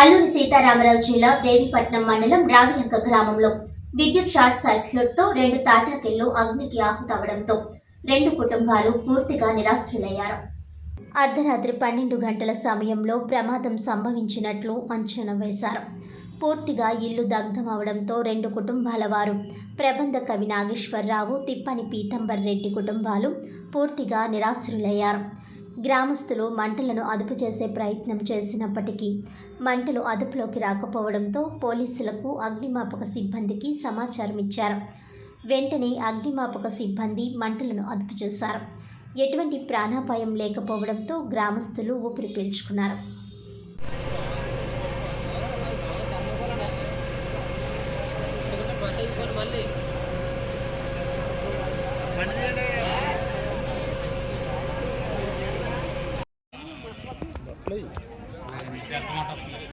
అల్లూరి సీతారామరాజు జిల్లా దేవిపట్నం మండలం రావిలంక గ్రామంలో విద్యుత్ షార్ట్ సర్క్యూట్తో రెండు తాటాకిళ్ళు అగ్నికి ఆహుతవడంతో రెండు కుటుంబాలు పూర్తిగా నిరాశ్రులయ్యారు. అర్ధరాత్రి పన్నెండు గంటల సమయంలో ప్రమాదం సంభవించినట్లు అంచనా వేశారు. పూర్తిగా ఇల్లు దగ్ధం అవడంతో రెండు కుటుంబాల వారు ప్రబంధ కవి నాగేశ్వరరావు తిప్పని పీతంబర్ రెడ్డి కుటుంబాలు పూర్తిగా నిరాశ్రులయ్యారు. గ్రామస్తులు మంటలను అదుపు చేసే ప్రయత్నం చేసినప్పటికీ మంటలు అదుపులోకి రాకపోవడంతో పోలీసులకు అగ్నిమాపక సిబ్బందికి సమాచారం ఇచ్చారు. వెంటనే అగ్నిమాపక సిబ్బంది మంటలను అదుపు చేశారు. ఎటువంటి ప్రాణాపాయం లేకపోవడంతో గ్రామస్తులు ఊపిరి పీల్చుకున్నారు. మళ్ళీ নেই